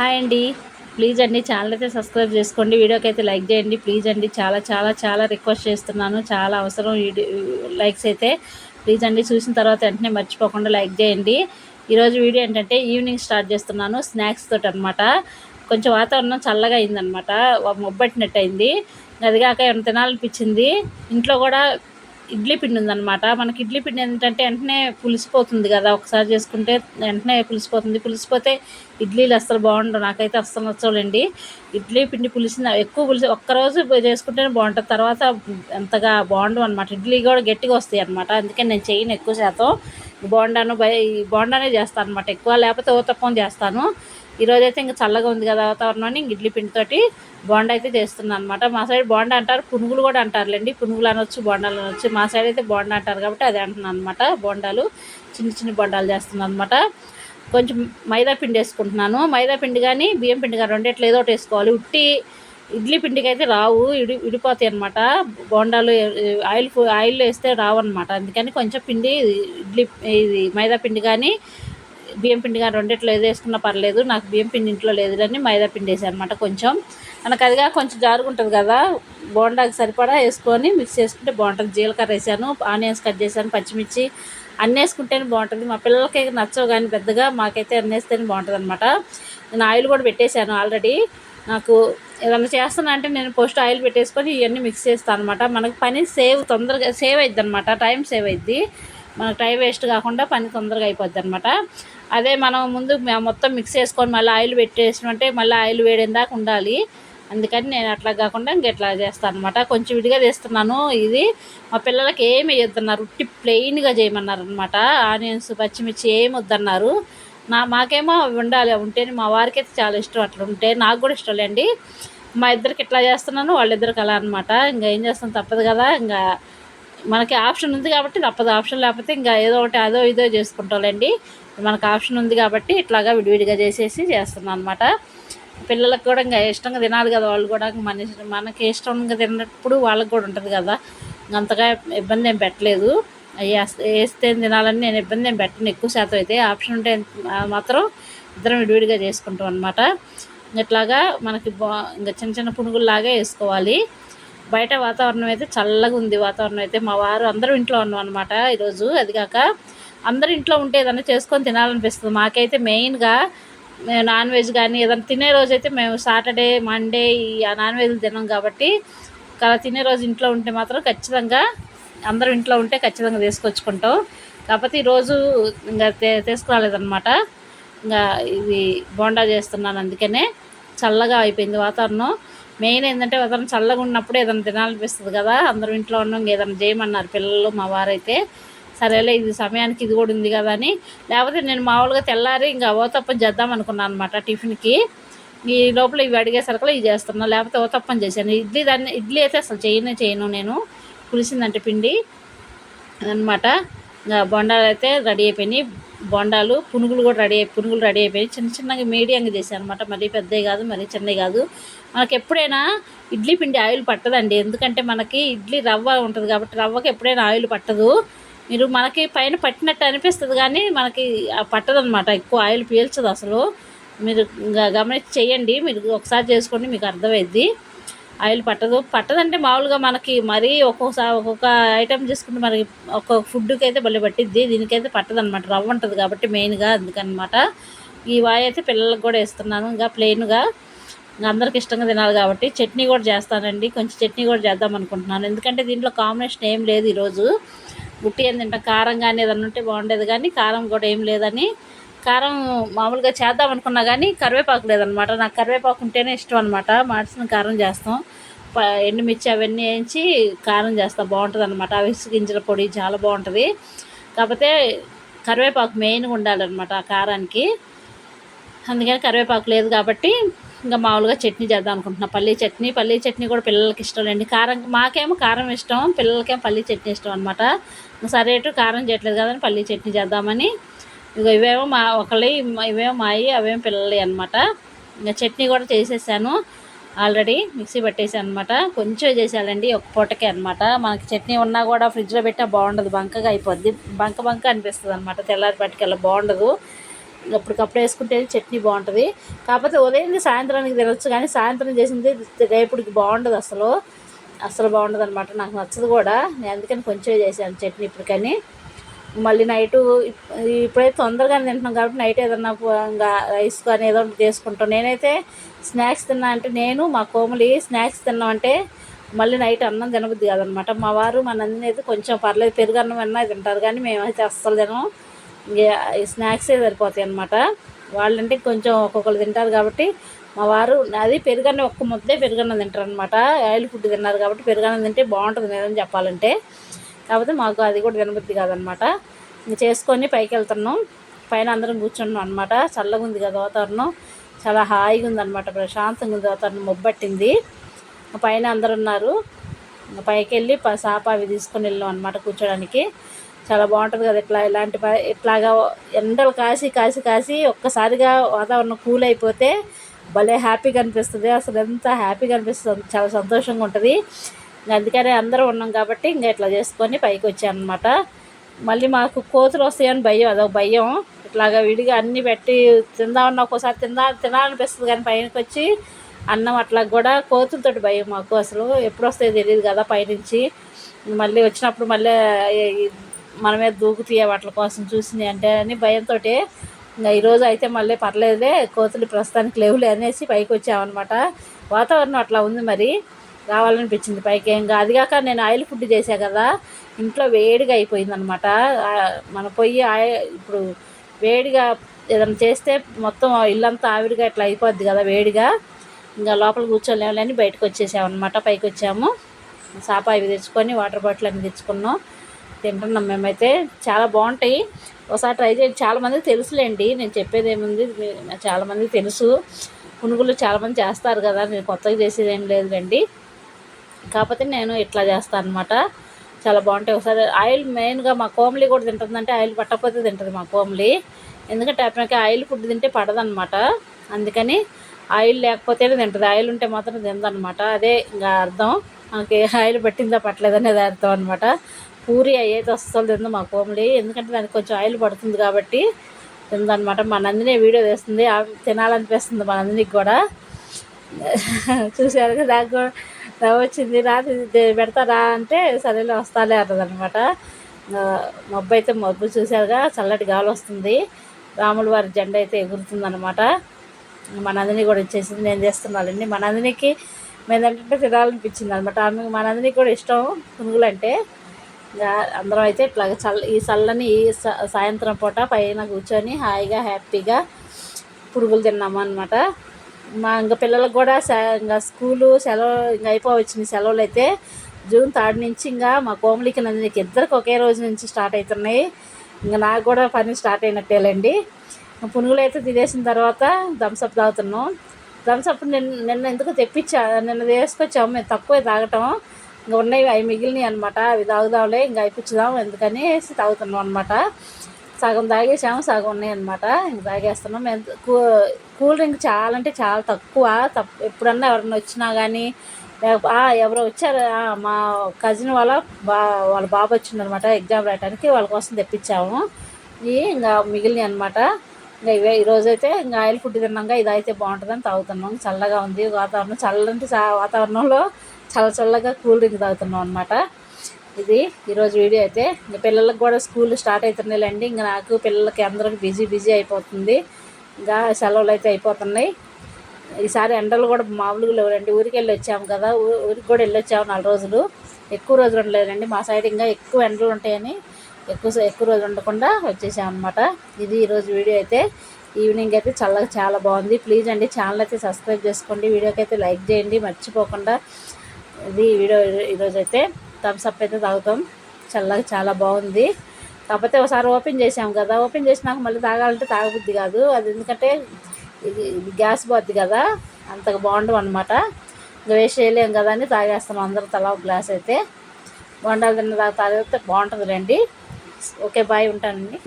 Hi అండి. Please అండి channel అయితే సబ్స్క్రైబ్ చేసుకోండి. వీడియోకి అయితే లైక్ చేయండి. ప్లీజ్ అండి చాలా చాలా చాలా రిక్వెస్ట్ చేస్తున్నాను. చాలా అవసరం లైక్స్ అయితే. ప్లీజ్ అండి చూసిన తర్వాత వెంటనే మర్చిపోకుండా లైక్ చేయండి. ఈరోజు వీడియో ఏంటంటే ఈవినింగ్ స్టార్ట్ చేస్తున్నాను. స్నాక్స్ తోటి అనమాట కొంచెం వాతావరణం చల్లగా అయిందనమాట మొబ్బట్టినట్టు అయింది అదిగాక ఏమైనా తినాలనిపించింది. ఇంట్లో కూడా ఇడ్లీ పిండి ఉందన్నమాట. మనకి ఇడ్లీ పిండి ఏంటంటే వెంటనే పులిసిపోతుంది కదా ఒకసారి చేసుకుంటే వెంటనే పులిసిపోతుంది. పులిసిపోతే ఇడ్లీలు అస్సలు బాగుండవు నాకైతే అస్సలు నచ్చవులేండి. ఇడ్లీ పిండి పులిసిన ఎక్కువ పులిసి ఒక్కరోజు చేసుకుంటేనే బాగుంటుంది. తర్వాత ఎంతగా బాగుండవు అనమాట ఇడ్లీ కూడా గట్టిగా వస్తాయి అనమాట అందుకే నేను చేయను ఎక్కువ శాతం. బోండాను బోండానే చేస్తాను అనమాట ఎక్కువ లేకపోతే ఊతప్పం చేస్తాను. ఈరోజు అయితే ఇంకా చల్లగా ఉంది కదా వాతావరణం ఇంక ఇడ్లీ పిండితోటి బోండా అయితే చేస్తున్నాను అనమాట మా సైడ్ బోండా అంటారు పునుగులు కూడా అంటారులేండి. పునుగులు అనొచ్చు బోండాలు అనొచ్చు. మా సైడ్ అయితే బోండా అంటారు కాబట్టి అదే అంటున్నాను అనమాట బోండాలు చిన్న చిన్న బొండాలు చేస్తున్నాను అనమాట కొంచెం మైదా పిండి వేసుకుంటున్నాను. మైదా పిండి కానీ బియ్యం పిండి కానీ రెండేట్లు ఏదో ఒకటి వేసుకోవాలి. ఉట్టి ఇడ్లీ పిండికి అయితే రావు ఇడి విడిపోతాయి అనమాట బోండాలు ఆయిల్ ఆయిల్లో వేస్తే రావు అనమాట అందుకని కొంచెం పిండి ఇడ్లీ ఇది మైదా పిండి కానీ బియ్యం పిండి కానీ రెండిట్లో ఏది వేసుకున్నా పర్లేదు. నాకు బియ్యం పిండి ఇంట్లో లేదు కానీ మైదా పిండి వేసాను అనమాట కొంచెం. మనకు అదిగా కొంచెం జారుగుంటుంది కదా బోండాకి సరిపడా వేసుకొని మిక్స్ చేసుకుంటే బాగుంటుంది. జీలకర్ర వేసాను ఆనియన్స్ కట్ చేశాను పచ్చిమిర్చి అన్నీ వేసుకుంటేనే బాగుంటుంది. మా పిల్లలకి నచ్చవు కానీ పెద్దగా మాకైతే అన్నీ వేస్తేనే బాగుంటుంది అనమాట నేను ఆయిల్ కూడా పెట్టేశాను ఆల్రెడీ. నాకు ఏదైనా చేస్తున్నా అంటే నేను పోస్ట్ ఆయిల్ పెట్టేసుకొని ఇవన్నీ మిక్స్ చేస్తాను అనమాట మనకు పని సేవ్ తొందరగా సేవ్ అవుద్ది అనమాట టైం సేవ్ అవుద్ది మనకు టైం వేస్ట్ కాకుండా పని తొందరగా అయిపోద్ది అనమాట అదే మనం ముందు మొత్తం మిక్స్ చేసుకొని మళ్ళీ ఆయిల్ పెట్టేసినట్టే మళ్ళీ ఆయిల్ వేడిన దాకా ఉండాలి. అందుకని నేను అట్లా కాకుండా ఇంకెట్లా చేస్తాను అనమాట కొంచెం విడిగా చేస్తున్నాను ఇది. మా పిల్లలకి ఏమి వేయొద్దన్నారు. ఉట్టి ప్లెయిన్గా చేయమన్నారు అనమాట ఆనియన్స్ పచ్చిమిర్చి ఏమి వద్దన్నారు. నా మాకేమో ఉండాలి ఉంటేనే మా వారికి అయితే చాలా ఇష్టం అట్లా ఉంటే నాకు కూడా ఇష్టం లేండి. మా ఇద్దరికి ఇట్లా చేస్తున్నాను వాళ్ళిద్దరికి అలా అనమాట ఇంకా ఏం చేస్తాం తప్పదు కదా ఇంకా మనకి ఆప్షన్ ఉంది కాబట్టి తప్పదు. ఆప్షన్ లేకపోతే ఇంకా ఏదో ఒకటి అదో ఇదో చేసుకుంటాంలేండి మనకు ఆప్షన్ ఉంది కాబట్టి ఇట్లాగా విడివిడిగా చేసేసి చేస్తున్నాను అనమాట పిల్లలకు కూడా ఇంకా ఇష్టంగా తినాలి కదా వాళ్ళు కూడా. మన మనకి ఇష్టంగా తిన్నప్పుడు వాళ్ళకి కూడా ఉంటుంది కదా. అంతగా ఇబ్బంది ఏం పెట్టలేదు. వేస్తే తినాలని నేను ఇబ్బంది నేను పెట్టను. ఎక్కువ శాతం అయితే ఆప్షన్ ఉంటే మాత్రం ఇద్దరం విడివిడిగా చేసుకుంటాం అనమాట ఇట్లాగా మనకి బా ఇంకా చిన్న చిన్న పునుగుల్లాగా వేసుకోవాలి. బయట వాతావరణం అయితే చల్లగా ఉంది. వాతావరణం అయితే మా వారు అందరూ ఇంట్లో ఉన్నాం అనమాట ఈరోజు. అది కాక అందరు ఇంట్లో ఉంటే ఏదైనా చేసుకొని తినాలనిపిస్తుంది. మాకైతే మెయిన్గా నాన్ వెజ్ కానీ ఏదైనా తినే రోజు అయితే మేము సాటర్డే మండే ఈ నాన్ వెజ్ తినాం కాబట్టి అలా తినే రోజు ఇంట్లో ఉంటే మాత్రం ఖచ్చితంగా అందరూ ఇంట్లో ఉంటే ఖచ్చితంగా తీసుకొచ్చుకుంటాం. కాకపోతే ఈరోజు ఇంకా తీసుకురాలేదన్నమాట. ఇంకా ఇది బోండా చేస్తున్నాను అందుకనే చల్లగా అయిపోయింది వాతావరణం. మెయిన్ ఏంటంటే వాతావరణం చల్లగా ఉన్నప్పుడు ఏదైనా తినాలనిపిస్తుంది కదా. అందరూ ఇంట్లో ఉన్నాం ఏదైనా చేయమన్నారు పిల్లలు మా వారైతే. సరేలే ఇది సమయానికి ఇది కూడా ఉంది కదా అని. లేకపోతే నేను మామూలుగా తెల్లారి ఇంకా ఓతప్పం చేద్దాం అనుకున్నాను అనమాట టిఫిన్కి. ఈ లోపల ఇవి అడిగేసరికి ఇవి చేస్తున్నా. లేకపోతే ఓతప్పం చేశాను. ఇడ్లీ దాన్ని ఇడ్లీ అయితే అసలు చేయనే చేయను నేను. పులిసిందంటే పిండి అనమాట ఇంకా బొండాలు అయితే రెడీ అయిపోయినాయి. బొండాలు పునుగులు కూడా రెడీ అయి పునుగులు రెడీ అయిపోయినాయి. చిన్న చిన్నగా మీడియంగా చేశాను అనమాట మరీ పెద్దవి కాదు మరీ చిన్నవి కాదు. మనకి ఎప్పుడైనా ఇడ్లీ పిండి ఆయిల్ పట్టదండి. ఎందుకంటే మనకి ఇడ్లీ రవ్వ ఉంటుంది కాబట్టి రవ్వకి ఎప్పుడైనా ఆయిల్ పట్టదు. మీరు మనకి పైన పట్టినట్టు అనిపిస్తుంది కానీ మనకి పట్టదనమాట ఎక్కువ ఆయిల్ పీల్చదు అసలు. మీరు గమనించి చేయండి. మీరు ఒకసారి చేసుకోండి మీకు అర్థమైద్ది. ఆయిల్ పట్టదు. పట్టదంటే మామూలుగా మనకి మరీ ఒక్కొక్కసారి ఒక్కొక్క ఐటెం చేసుకుంటే మనకి ఒక్కొక్క ఫుడ్కి అయితే భలే పట్టిద్ది. దీనికైతే పట్టదనమాట రవ్వ ఉంటుంది కాబట్టి మెయిన్గా అందుకనమాట ఈ వాయి అయితే పిల్లలకు కూడా ఇస్తున్నాను. ఇంకా ప్లెయిన్గా అందరికి ఇష్టంగా తినాలి కాబట్టి చట్నీ కూడా చేస్తానండి. కొంచెం చట్నీ కూడా చేద్దాం అనుకుంటున్నాను. ఎందుకంటే దీంట్లో కాంబినేషన్ ఏం లేదు ఈరోజు. ఉట్టి ఏం తింటాం? కారం కానీ ఏదన్నా ఉంటే బాగుండేది కానీ కారం కూడా ఏం లేదని కారం మామూలుగా చేద్దాం అనుకున్నా కానీ కరివేపాకు లేదనమాట నాకు కరివేపాకు ఉంటేనే ఇష్టం అనమాట మాడిసిన కారం చేస్తాం. ఎండుమిర్చి అవన్నీ వేయించి కారం చేస్తాం. బాగుంటుంది అనమాట అవిసి గింజల పొడి చాలా బాగుంటుంది. కాకపోతే కరివేపాకు మెయిన్గా ఉండాలన్నమాట ఆ కారానికి. అందుకని కరివేపాకు లేదు కాబట్టి ఇంకా మామూలుగా చట్నీ చేద్దాం అనుకుంటున్నా. పల్లీ చట్నీ పల్లీ చట్నీ కూడా పిల్లలకి ఇష్టం లేండి. కారం మాకేమో కారం ఇష్టం. పిల్లలకేమో పల్లీ చట్నీ ఇష్టం అనమాట సరేటు కారం చేయట్లేదు కదని పల్లీ చట్నీ చేద్దామని. ఇగో ఇవేమో మా ఒకళ్ళి ఇవేమో మాయి అవేమో పిల్లలు అనమాట ఇంకా చట్నీ కూడా చేసేసాను. ఆల్రెడీ మిక్సీ పట్టేసాను అనమాట కొంచెం చేసేయాలండి ఒక పూటకే అనమాట మనకి చట్నీ ఉన్నా కూడా ఫ్రిడ్జ్లో పెట్టా బాగుండదు బంకగా అయిపోద్ది. బంక బంక అనిపిస్తుంది అనమాట తెల్లారి పట్టుకెళ్ళ బాగుండదు. అప్పటికప్పుడు వేసుకుంటే చట్నీ బాగుంటుంది. కాకపోతే ఉదయం సాయంత్రానికి తినొచ్చు కానీ సాయంత్రం చేసింది రేపుడికి బాగుండదు అసలు. అసలు బాగుండదు అనమాట నాకు నచ్చదు కూడా. నేను అందుకని కొంచెం చేశాను చట్నీ ఇప్పటికని. మళ్ళీ నైటు ఇప్పుడైతే తొందరగానే తింటున్నాం కాబట్టి నైట్ ఏదన్నా ఇంకా రైస్ కానీ ఏదో ఒకటి చేసుకుంటాం. నేనైతే స్నాక్స్ తిన్నా అంటే నేను మా కోమలి స్నాక్స్ తిన్నామంటే మళ్ళీ నైట్ అన్నం తినబుద్ది కాదనమాట. మా వారు మా నందిని అయితే కొంచెం పర్లేదు పెరుగు అన్నం అన్నా తింటారు కానీ మేమైతే అస్సలు తినం స్నాక్సే సరిపోతాయి అనమాట వాళ్ళంటే కొంచెం ఒక్కొక్కరు తింటారు కాబట్టి మా వారు అది పెరుగన్నం ఒక్క ముద్దే పెరుగన్నం తింటారు అనమాట ఆయిల్ ఫుడ్ తిన్నారు కాబట్టి పెరుగన్నం తింటే బాగుంటుంది నేనని చెప్పాలంటే. కాకపోతే మాకు అది కూడా వినబుద్ధి కాదనమాట. చేసుకొని పైకి వెళ్తున్నాం. పైన అందరం కూర్చున్నాం అనమాట చల్లగా ఉంది కదా వాతావరణం. చాలా హాయిగా ఉందన్నమాట ప్రశాంతంగా ఉంది వాతావరణం. మొబ్బట్టింది పైన అందరు ఉన్నారు. పైకి వెళ్ళి సాప అవి తీసుకొని వెళ్ళాం అనమాట కూర్చోడానికి. చాలా బాగుంటుంది కదా ఇట్లా ఇలాంటి ఇట్లాగా ఎండలు కాసి కాసి కాసి ఒక్కసారిగా వాతావరణం కూల్ అయిపోతే భలే హ్యాపీగా అనిపిస్తుంది. అసలు ఎంత హ్యాపీగా అనిపిస్తుంది. చాలా సంతోషంగా ఉంటుంది. అందుకనే అందరూ ఉన్నాం కాబట్టి ఇంకా ఇట్లా చేసుకొని పైకి అనమాట మళ్ళీ మాకు కోతులు వస్తాయని భయం అదొక భయం. ఇట్లాగా విడిగా అన్నీ పెట్టి తిందామన్నా ఒక్కోసారి తిందా తినాలనిపిస్తుంది కానీ పైనకి వచ్చి అన్నం అట్లా కూడా కోతులతో భయం మాకు అసలు. ఎప్పుడు వస్తాయో తెలియదు కదా పైనుంచి. మళ్ళీ వచ్చినప్పుడు మళ్ళీ మనమే మీద దూకుతాయి వాటి కోసం చూసింది అంటే అని భయంతో ఇంకా ఈరోజు అయితే మళ్ళీ పర్లేదులే కోతులు ప్రస్తుతానికి లేవులే అనేసి పైకి వచ్చామన్నమాట. వాతావరణం అట్లా ఉంది మరి. రావాలనిపించింది పైకి ఇంకా కాదు. కాక నేను ఆయిల్ ఫుడ్ చేసా కదా ఇంట్లో వేడిగా అయిపోయింది అనమాట మన పొయ్యి ఇప్పుడు వేడిగా ఏదైనా చేస్తే మొత్తం ఇల్లంతా ఆవిరిగా ఇట్లా అయిపోద్ది కదా వేడిగా. ఇంకా లోపల కూర్చోలేమని బయటకు వచ్చేసామన్నమాట. పైకి వచ్చాము. సాపా ఇవి తెచ్చుకొని వాటర్ బాటిల్ అన్ని తెచ్చుకున్నాం. తింటున్నాం మేమైతే. చాలా బాగుంటాయి. ఒకసారి ట్రై చేయండి. చాలామందికి తెలుసులేండి. నేను చెప్పేది ఏముంది? చాలామందికి తెలుసు. పునుగులు చాలామంది చేస్తారు కదా. నేను కొత్తగా చేసేది ఏం లేదులేండి. కాకపోతే నేను ఇట్లా చేస్తాను అనమాట చాలా బాగుంటాయి. ఒకసారి ఆయిల్ మెయిన్గా మా కోమలి కూడా తింటుందంటే ఆయిల్ పట్టకపోతే తింటుంది మా కోమలి. ఎందుకంటే అతనికి ఆయిల్ ఫుడ్ తింటే పడదనమాట అందుకని ఆయిల్ లేకపోతేనే తింటుంది. ఆయిల్ ఉంటే మాత్రం తిందనమాట అదే ఇంకా అర్థం. మనకి ఆయిల్ పట్టిందా పట్టలేదనేది అర్థం అనమాట పూరి అయ్యేది వస్తుంది తిందో మా కోమలి. ఎందుకంటే దానికి కొంచెం ఆయిల్ పడుతుంది కాబట్టి తిందనమాట మా నందిని వీడియో తీస్తుంది. తినాలనిపిస్తుంది మా నందినికి కూడా. చూసారు కదా నాకు కూడా. వచ్చింది రాత్రి పెడతారా అంటే సరేలే వస్తాలే అన్నదనమాట మబ్బు అయితే మబ్బు చూశారుగా చల్లటి గాలి వస్తుంది. రాముల వారి జెండా అయితే ఎగురుతుందనమాట మనందిని కూడా ఇచ్చేసింది నేను చేస్తున్నానండి మనందినికి మేము మేదంటే తినాలనిపించింది అనమాట ఆమె మనందిని కూడా ఇష్టం పునుగులు అంటే అందరం అయితే ఇట్లా చల్ల ఈ చల్లని ఈ సాయంత్రం పూట పైన కూర్చొని హాయిగా హ్యాపీగా పురుగులు తిన్నాము అనమాట మా ఇంకా పిల్లలకు కూడా ఇంకా స్కూలు సెలవు ఇంకా అయిపోవచ్చు సెలవులు అయితే జూన్ థర్డ్ నుంచి ఇంకా మా కోమలికి నందినికి ఇద్దరికి ఒకే రోజు నుంచి స్టార్ట్ అవుతున్నాయి ఇంకా నాకు కూడా పని స్టార్ట్ అయినట్టేలేండి. పునుగులు అయితే తినేసిన తర్వాత థమ్స్అప్ తాగుతున్నాం. థమ్స్అప్ నిన్న నిన్న ఎందుకు తెప్పించా నిన్న వేసుకొచ్చాము మేము తక్కువే తాగటం. ఇంకా ఉన్నాయి అవి మిగిలినాయి అనమాట అవి తాగుదాంలే ఇంకా అయిపించుదాం ఎందుకని తాగుతున్నాం అనమాట సగం తాగేసాము సగం ఉన్నాయి అనమాట ఇంక తాగేస్తున్నాం. మేము కూల్ డ్రింక్ చాలా అంటే చాలా తక్కువ. తప్పు ఎప్పుడన్నా ఎవరన్నా వచ్చినా కానీ ఎవరో వచ్చారు మా కజిన్ వాళ్ళ బా వాళ్ళ బాబు వచ్చిందనమాట ఎగ్జామ్ రాయడానికి వాళ్ళ కోసం తెప్పించాము. ఇవి ఇంకా మిగిలినవి అనమాట ఇంకా ఇవే ఈరోజైతే ఇంకా ఆయిల్ ఫుడ్ తిన్నాక ఇది అయితే బాగుంటుందని తాగుతున్నాం. చల్లగా ఉంది వాతావరణం. చల్లంటి వాతావరణంలో చల్ల చల్లగా కూల్ డ్రింక్ తాగుతున్నాం అనమాట ఇది. ఈరోజు వీడియో అయితే ఇంకా పిల్లలకు కూడా స్కూల్ స్టార్ట్ అవుతున్నాయిలేండి ఇంకా నాకు పిల్లలకి అందరికి బిజీ బిజీ అయిపోతుంది. ఇంకా సెలవులు అయితే అయిపోతున్నాయి. ఈసారి ఎండలు కూడా మామూలుగా లేవులండి ఊరికి వెళ్ళి వచ్చాము కదా. ఊరికి కూడా వెళ్ళి వచ్చాము నాలుగు రోజులు. ఎక్కువ రోజులు ఉండలేదండి. మా సైడ్ ఇంకా ఎక్కువ ఎండలు ఉంటాయని ఎక్కువ ఎక్కువ రోజులు ఉండకుండా వచ్చేసాం అనమాట ఇది ఈరోజు వీడియో అయితే. ఈవినింగ్ అయితే చల్లగా చాలా బాగుంది. ప్లీజ్ అండి ఛానల్ అయితే సబ్స్క్రైబ్ చేసుకోండి. వీడియోకి అయితే లైక్ చేయండి. మర్చిపోకుండా ఇది వీడియో ఈరోజు అయితే. థమ్స్ అప్ అయితే తాగుతాం. చల్లగా చాలా బాగుంది. కాకపోతే ఒకసారి ఓపెన్ చేసాం కదా. ఓపెన్ చేసినాక మళ్ళీ తాగాలంటే తాగబుద్ది కాదు. అది ఎందుకంటే ఇది గ్యాస్ పోద్ది కదా. అంతగా బాగుండవు అనమాట ఇంకా వేస్ట్ చేయలేం కదా అని తాగేస్తాం అందరూ తలా గ్లాస్ అయితే. బొండాలు తిన్న తాగితే బాగుంటుంది రండి. ఓకే బాయ్ ఉంటానండి.